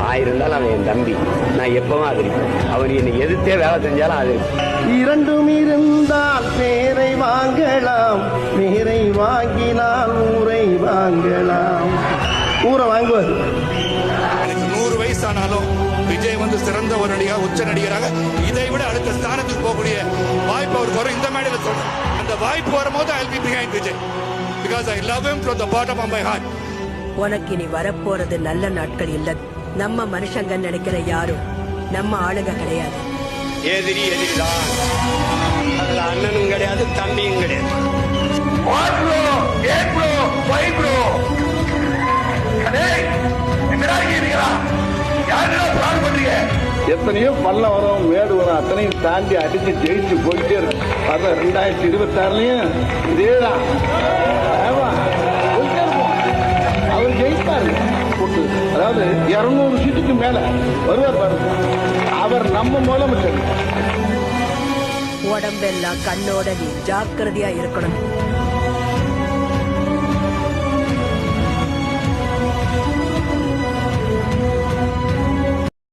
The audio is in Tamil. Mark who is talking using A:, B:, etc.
A: ஆயிரம் இருந்தாலும் அவன் என் தம்பி. நான் எப்பவும் ஆதரிப்பேன் அவன் என்னை எதிர்த்தே வேலை செஞ்சாலும் ஆதரிப்பேன்
B: இரண்டும் இருந்தால் பேரை வாங்கலாம் பேரை வாங்கினால் ஊரை வாங்கலாம். ஊரை வாங்குவது.
C: எனக்கு நூறு வயசானாலும் விஜய் வந்து சிறந்த ஒரு நடிகர் உச்ச நடிகராக இதை விட அடுத்த ஸ்தானத்துக்கு போகக்கூடிய வாய்ப்பு அவருக்கு வரும். இந்த மேடையில் சொல்றேன். அந்த வாய்ப்பு வரும்போது I be behind Vijay. Because I love him from the bottom of my heart.
D: உனக்கு இனி வரப்போறது நல்ல நாட்கள் இல்ல. நம்ம மனுஷங்க நினைக்கிற யாரும் நம்ம ஆளுங்க கிடையாது.
A: எதிரி எதிரிதான். அதுல அண்ணனும் கிடையாது தம்பியும் கிடையாது.
B: எத்தனையோ பள்ளம் வரும் மேடு வரும் அத்தனையும் தாண்டி அடிச்சு ஜெயிச்சு போயிட்டே இருக்கும் அதான் ரெண்டாயிரத்தி இருபத்தி ஆறுலயும் இதேதான். இருநூறு சீட்டுக்கு மேல வருவார் பாருங்க. அவர் நம்ம முதலமைச்சர்.
D: உடம்பெல்லாம் கண்ணோட நீ ஜாக்கிரதையா இருக்கணும்.